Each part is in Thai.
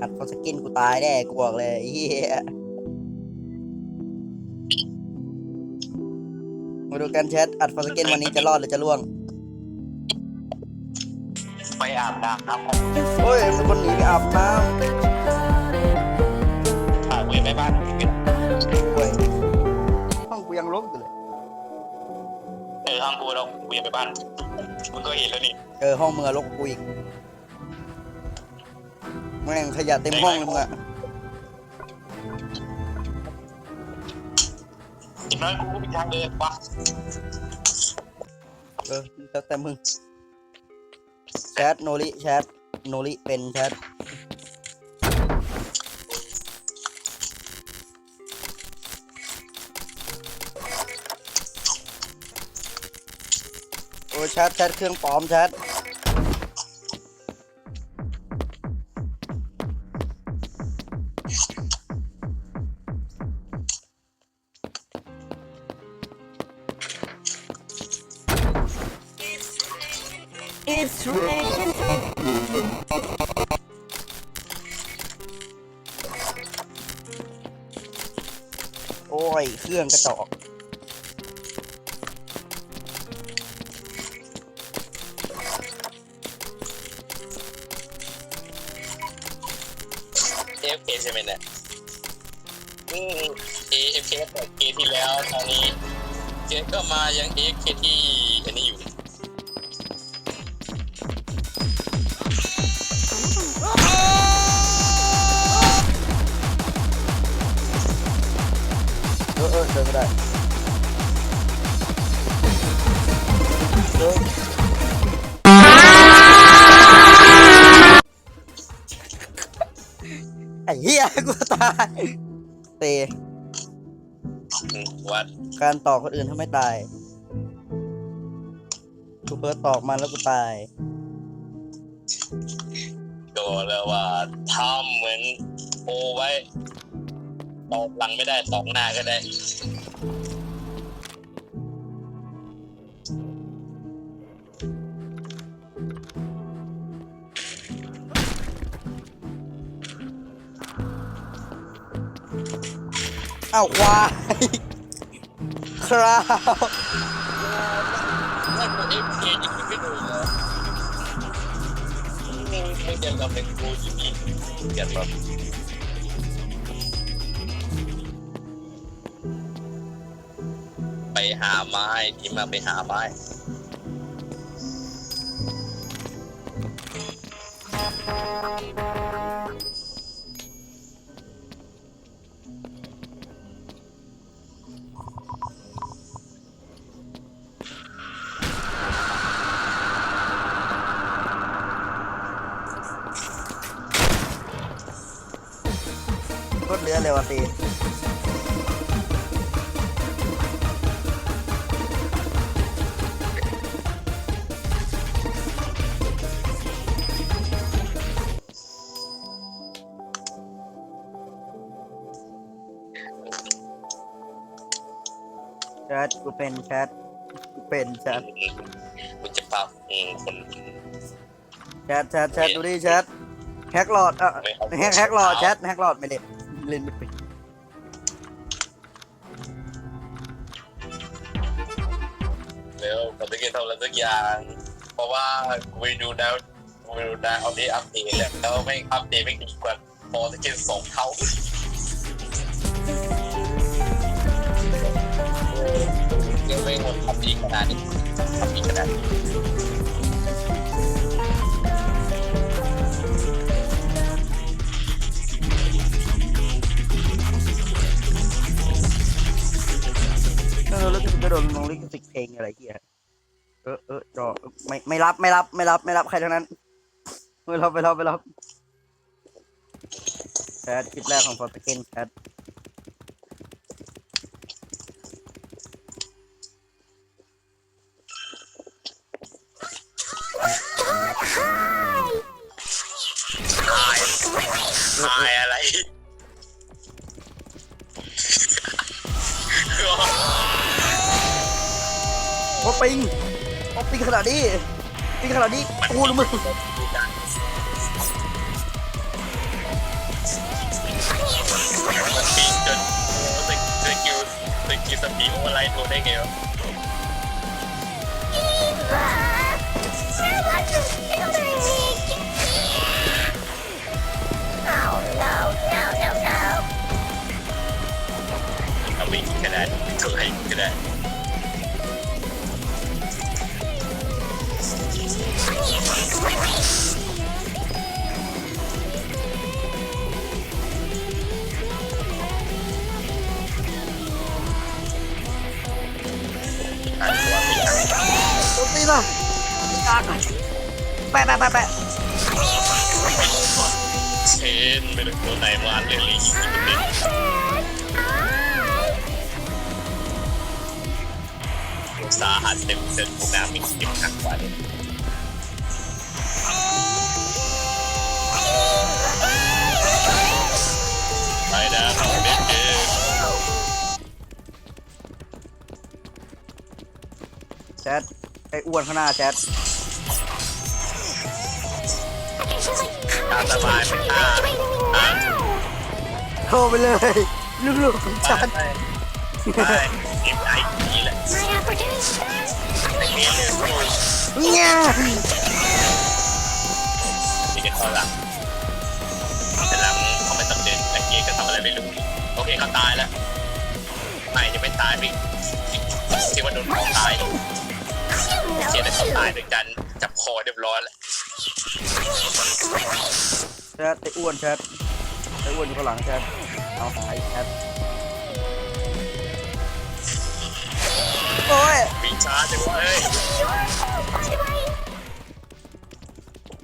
อัดฟอสกินกูตายแน่กูบอกเลยไอ้เฮียมาดูกันแชทอัดฟอสกินวันนี้จะรอดหรือจะล่วง ไปอาบน้ำครับผมโอ้ยมีคนหนีไปอาบน้พาเวไปบ้านำเว้ยห้องกูยังรกอยู่เลย เออห้องกูเราเวียไปบ้านมึงก็เห็นแล้วนี่เออห้องมึงอะรกกว่ากูอีก แม่งขยะเต็มห้องเลยมึงอะอีกน้อยกูก็มีทางเดินวะเออแล้วแต่มึงแชทโนริแชทโนริเป็นแชทโอ้ยแชทแชทเครื่องปลอมแชท โอ้ย เครื่องกระจอกเอฟเคใช่ไหมเนี่ยอืมเอฟเคแต่เกที่แล้ว ตอนนี้เจนก็มายังเอฟเคที่ ออเออเดินไม่ได้เออไอ้เหี้ยกูตายเตะอืมวัดการตอกคนอื่นทำให้ตายกูเพิ่ตอกมันแล้วกูตายก็แล้วว่าทำเหมือนโอไว้ ตอกหลังไม่ได้ตอกหน้าก็ได้เอ้าควายคราวถ้ากูเอฟเคยิงไม่ดนเลยมึงมึงยังทำเป็นกูอยู่นี่เกียดหรอ หาไม้ที่มาไปหาไม้รถเรือเลยวะตี แชทกูเป็นแชทกูเป็นแชทกูจะพาอืมคนแชทแชทแชทดูดิแชทแฮกหลอดอะไม่เอาแฮกแฮกหลอดแชทแฮกหลอดไม่เล่นเล่นไม่เป็นแล้วเราต้องทำอะไรสักอย่าง เพราะว่ากูไปดูแล้วกูไปดูนะเอาที่อัปเดตแล้วแล้วไม่อัปเดตไม่ดีกว่าพอจะกินสองเท่า ไม่หมดทำดีขนาดนี้ทำดีขนาดนี้เออแล้วกูจะโดนลงลิขสิทธิ์เพลงอะไรเงี้ยเออเออจอไม่ไม่รับไม่รับไม่รับไม่รับใครทั้งนั้นไม่รับไม่รับไม่รับแชทคลิปแรกของฟอร์ตเกนแชท หายอะไรโอปิงโอ้ปิงขนาดนี้ปิงขนาดนี้กูรู้มึงปิงจนสกิลสกิลสปีโออะไรโดนได้ไงวะ ให้ก็ได้อ่านตัวไม่ทันตัวตีป่ะกากแปะแปะแปะแปะเชนไม่ได้ตัวไหนมาเลยลี สาหัสเต็มเส้นพวกน้ำมีเก็บหนักกว่าเลยไปนะเด็กเด็กแชทไอ้อ้วนข้างหน้าแชทตามสบายไม่ฆ่าอ่านโทรไปเลย ลูกๆของฉัน ไปไปเก็บไอ้นี่แหละไอ้นี่ เลยเนี่ยที่จะเข้าหลังแต่หลังเขาไม่ต้องเดินไอ้เกียก็ทำอะไรไม่รู้ โอเคเขาตายแล้ว ไม่ยังไม่ตายพี่ที่ว่าโดนของตายเกียได้เขาตายด้วยกัน จับคอเรียบร้อยแล้วแชทไอ้อ้วนแชทไอ้อ้วนอยู่ข้างหลังแชทเอาหายแชท โอ้ยวิ่งช้าจังวะเอ้ย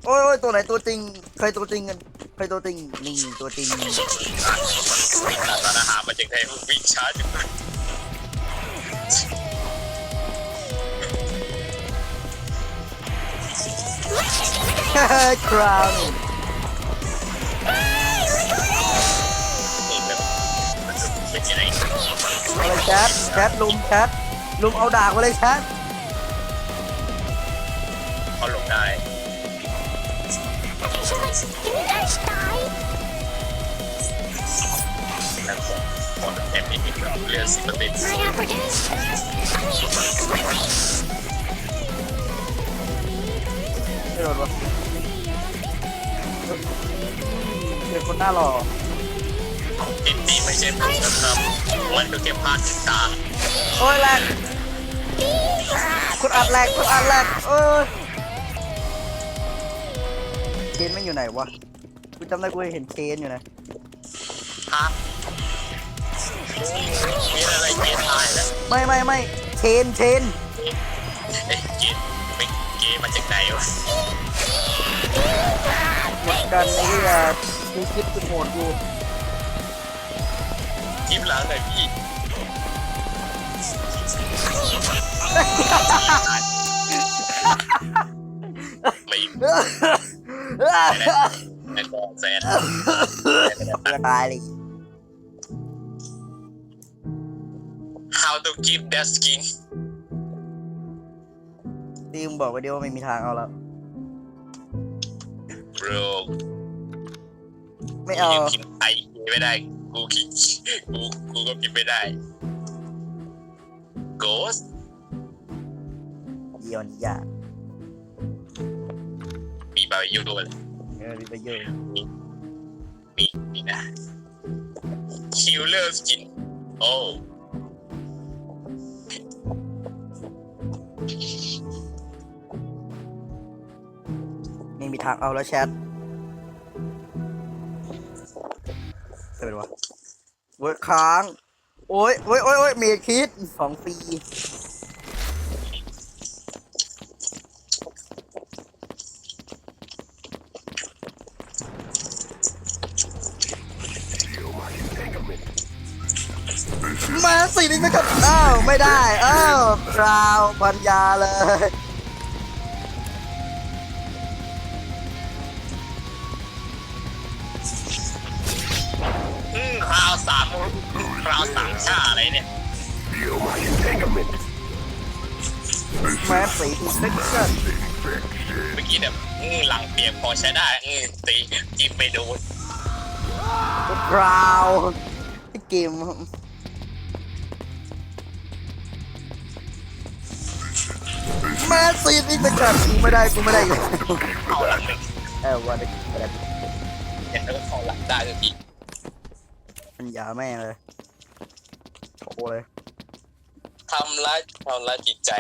โอ้ยโอ้ยตัวไหนตัวจริงใครตัวจริงกันใครตัวจริงนี่ตัวจริงร้านอาหารมาจากไหนวิ่งช้าจังวะคราวนี่แบบมันเป็นยังไงอะไรแชทแชทลุมแชท ลุมเอาดากมาเลยแชทเขาหลงได้แล้วก็พอแอมอีกนิดเลือดสิบเปอร์เซ็นต์ไม่โดนวะเด็กคนหน้าหล่อ อินดี้ไม่ใช่ผมนะครับมันก็แค่พลาดตาโอ้ยแรงคุณอัดแรงคุณอัดแรงเอ้ยเคนไม่อยู่ไหนวะกูจำได้กูเห็นเคนอยู่นะฮะมีอะไรเกย์ตายแล้วไม่ไม่ไม่เชนเชนเอ้ยเกย์ไม่เกย์มาจากไหนวะเหมือนกันไอ้ที่อะกูคิดเป็นโหดกู ยิ้มหลังหน่อยพี่ไม่ไม่บอกแฟนตายเลย How to keep that skin ตีมบอกไปเดียวว่าไม่มีทางเอาแล้ว bro ไม่เอา พิมพ์ไทย ไม่ได้ กูคิดกูกูก็พิมพ์ไม่ได้ Ghost เดียวนี่ยากมีบายุด้วยเออมีประโยชน์มีนี่นะ Killer skin โอ้ไม่มีทางเอาแล้วแชท จะเป็นวะเวิร์ดค้าง โอ้ยโอ้ยโอ้ยโอ้ยเมียคิดของฟรีมาสินี่ไม่กับอ้าวไม่ได้ อ้าวคราวปัญญาเลย ราวสามชาอะไรเนี่ยแมสสีอินเฟคชั่นเมื่อกี้แบบอืมหลังเปียกพอใช้ได้อืมตีจิ้มไปโดนคราวเกมแม่ซีดอีกเป็นกันกูไม่ได้กูไม่ได้เลยเข้าหลังหนึ่งเออว่าได้ไม่ได้เห็นแล้วก็เข้าหลังได้ทันทีมันยาแม่งเลย โอ้เลย ทำร้ายทำร้ายจิตใจ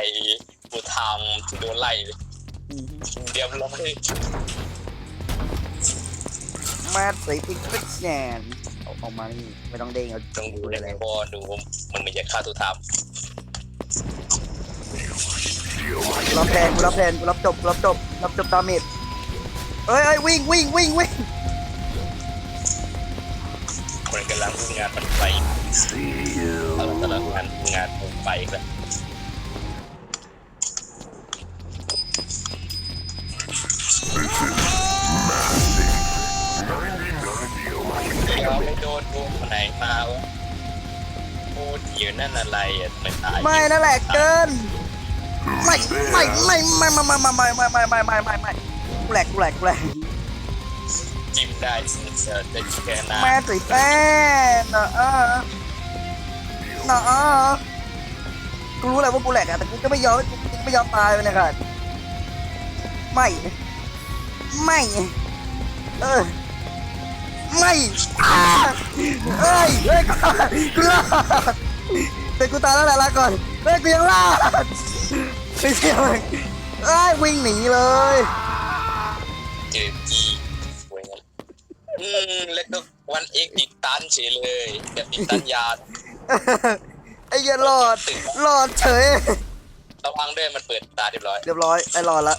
กูทำที่โดนไล่เลยอืมเรียบร้อยแม่ซีดอีกเป็นแนนเอาออกมานี่ไม่ต้องเด้งเอาต้องดูเลยเพราะว่าดูมันไม่ใช่ค่าตัวทกูรับแทนกูรับแทนกูรับจบกูรับจบรับจบดาเมจเอ้ยเอ้ยวิ่งวิ่งวิ่งวิ่งำคนกำลังทำงานมันไฟกำลังกำลังงานงานมันไฟแล้วเราไม่โดนดูคนไหนมาวะโอ้เยวนั่นอะไรอะไมตายไม่นั่นแหละเกินไม่ไม่ไม่ไม่ไม่ไม่ไม่ไม่ไม่ไม่ไม่ไม่ไม่แหลกแหลกแหลก จิ้มได้สิเจอได้แค่หน้าแม่ติดแป้นะอะนะอะกูรู้แหละว่ากูแหลกอะแต่กูจะไม่ยอมกูจะไม่ยอมตายไปนะครับไม่ ไม่ เออ ไม่อ่าเอ้ยเฮ้ยกูรอดแต่กูตายแล้วแหละลาก่อนเฮ้ยกูยังรอดไม่เสียเลยเอ้ยวิ่งหนีเลยเจอจี อืมแล้วก็วันเอกติดตันเฉยเลยแบบติดตันยาไอ้เหี้ยรอดรอดเฉย ระวังด้วยมันเปิดตาเรียบร้อยเรียบร้อยไอ้รอดละ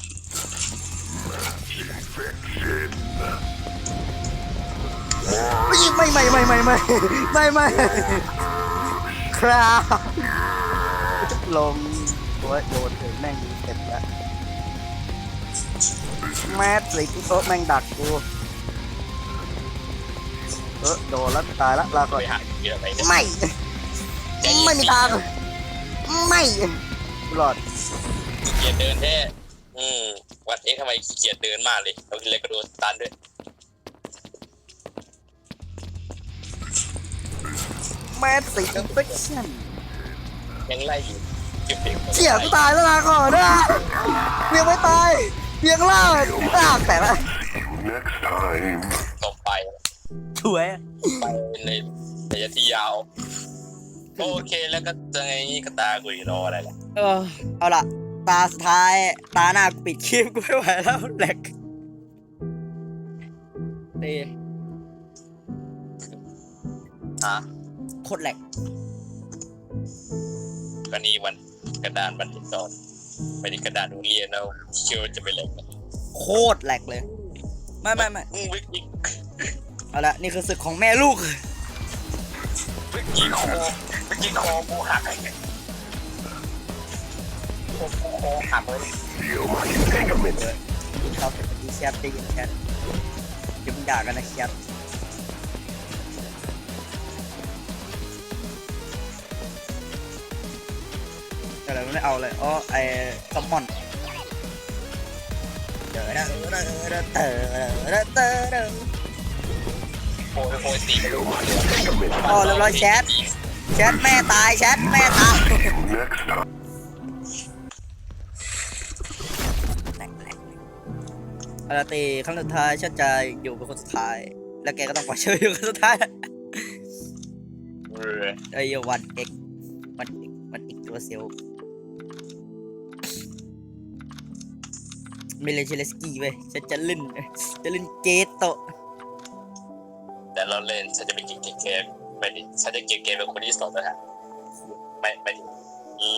ไม่ไม่ไม่ไม่ไม่ไม่ไม่ครับลงโอ้ยโดนถึงแม่งเจ็บแล้วแมสสิกูโต๊ะแม่งดักกู เออโดนแล้วตายแล้วลาก่อนไปหาเยอะไปเนี่ยไม่ ไม่มีทาง ไม่กูรอดขี้เกียจเดินแท้อืมวันเอกทำไมขี้เกียจเดินมากเลยเราเลยกระโดดตันด้วยแมสสิอินเฟคชั่นยังไล่อยู่เก็บเด็กเฉียกูตายแล้วลาก่อนนะเพียงไม่ตายเพียงรอดอ้าวแต่ละ Next time. ต่อไป ช่วยไปในระยะที่ยาว โอเคแล้วก็จะไงนี่ก็ตากุยรออะไรล่ะเออเอาล่ะ ตาสุดท้าย ตาหน้ากูปิดคลิปกูไม่ไหวแล้วแหลกเต้ฮะโคตรแหลกก็นี่วันกระดานวันที่สอนไปที่กระดานโรงเรียนแล้วเชื่อว่าจะไปแหลกโคตรแหลกเลย ไม่ไม่ไม่อืมวิกอีก เอาละนี่คือศึกของแม่ลูกกินคอกินคอกูหักไอ้กูคอหักเลยเราเป็นคนที่แซ่บได้ยินแค่จะมึงด่ากันนะครับแต่เราไม่เอาเลยอ๋อไอ้สมอนเดอเดอเดอเดอเดเดอเด โอ้ยโอ้ยตีกัน Feel my entanglement. อ๋อเรียบร้อยแชทแชทแม่ตายแชทแม่ตายอาราตีครั้งสุดท้ายฉันจะอยู่เป็นคนสุดท้าย แล้วแกก็ต้องปล่อยเชยอยู่คนสุดท้ายเออไอ้วันเอกวันเอกวันเอกตัวเซลไม่เลเชลสกี้เว้ยฉันจะเล่นจะเล่นเกตโต เราเล่นฉันจะไปกินเกมไม่ดิฉันจะเกมเกมเป็นคนที่สองนะฮะไม่ไม่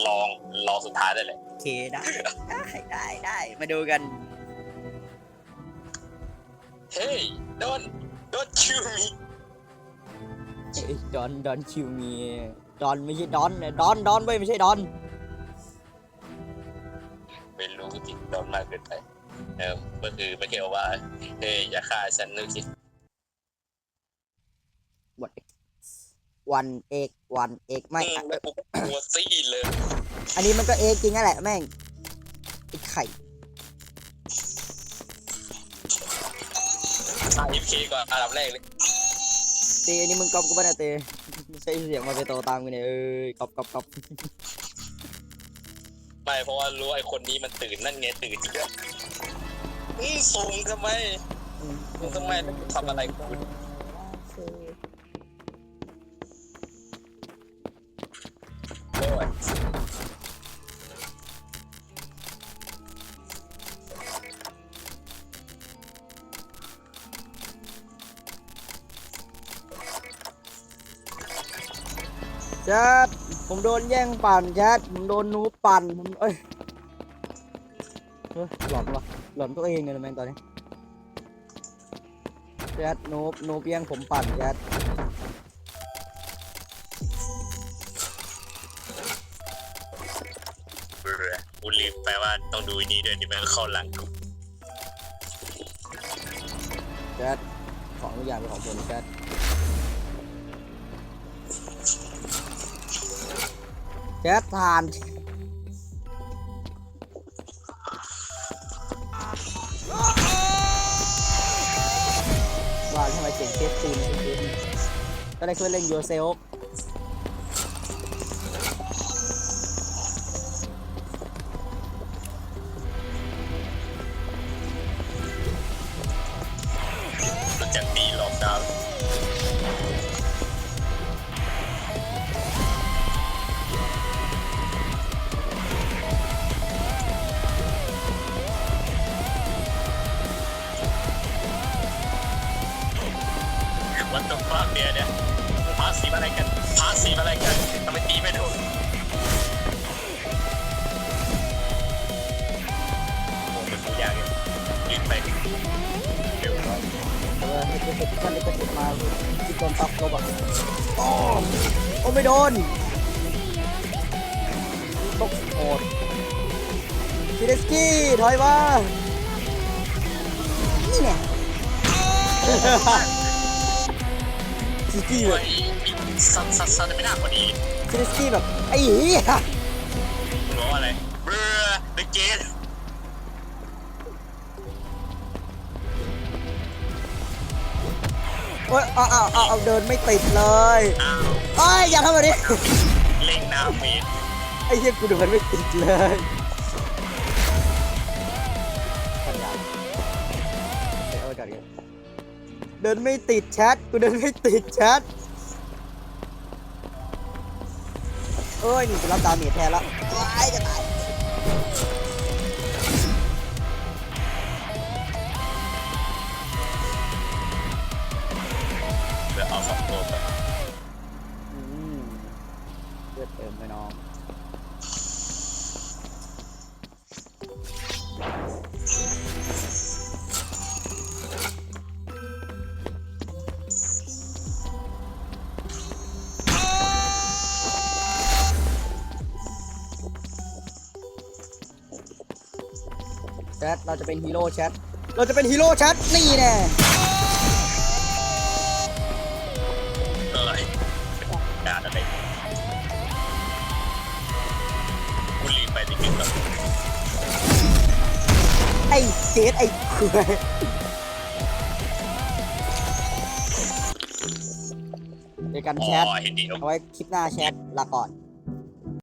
ลองลองสุดท้ายได้เลยโอเคได้ได้ได้ได้มาดูกัน เฮ้ย don't don't kill me ดอนดอนคิวมีดอนไม่ใช่ดอนดอนดอนเว้ยไม่ใช่ดอนไม่รู้จิโดนมากเกินไปเออก็คือไม่เกี่ยวว่าเฮ้ยอย่าฆ่าฉันนึกสิ วันเอกวันเอกไม่อืมแล้วกูก็กลัวซี่เลยอันนี้มันก็เอกจริงนั่นแหละแม่งไอ้ไข่ฆ่ายิปเคก่อนอันดับแรกเลยเตอันนี้มึงก๊อปกูป่ะเนี่ยเตไม่ใช่เสียงมาไปโตตามกันเนี่ยเอ้ยก๊อปก๊อปก๊อปไม่เพราะว่ารู้ไอ้คนนี้มันตื่นนั่นไงตื่นเยอะอืมส่งทำไมส่งทำไมแล้วทำอะไรคุ ชทผมโดนแย่งปั่นแชทผมโดนนูบปั่นผมเอ้ยเฮ้ยหลอนวะหลอนตัวเองเลยนะแม่งตอนนี้แชทนูบนูบแย่งผมปั่นแชทเบื่อกูลืมไปว่าต้องดูอันนี้ด้วยนี่มันเข้าหลังกูแชทของทุกอย่างเป็นของผมแชท แชททาน ว่าทำไมเสียงเคสตีนเคสก็ได้เคยเล่นยูเซลจักตีหลอกดาว อให้กูเสร็จท่านนี้ก็เสร็จมาที่โดนตับลบอะโอ้โอ้ไม่โดนตกโอดซิเดสกี้ถอยมานี่เนี่ยซิเดสกี้แบบสัตว์สัตว์สัตว์ไม่น่าพอดีซิเดสกี้แบบไอ้เหี้ยคุณบอกว่าอะไรเบื่อเดอะเกต เอ้ยเอาเอาเอาเอาเดินไม่ติดเลยอ้าวเอ้ยอย่าทำแบบนี้ เล่งน้ำเมดไอ้เหี้ยกูเดินไม่ติดเลยเอาจัดกันเดินไม่ติดแชทกูเดินไม่ติดแชทเอ้ยนี่กูรับดาเมจแทนแล้วว้ายจะตาย ไปน้องแชทเราจะเป็นฮีโร่แชทเราจะเป็นฮีโร่แชทนี่แน่ จสไอ้เขื่อยในการอ๋แชทอเห็นดีเอาไว้คลิปหน้าแชทลาก่อน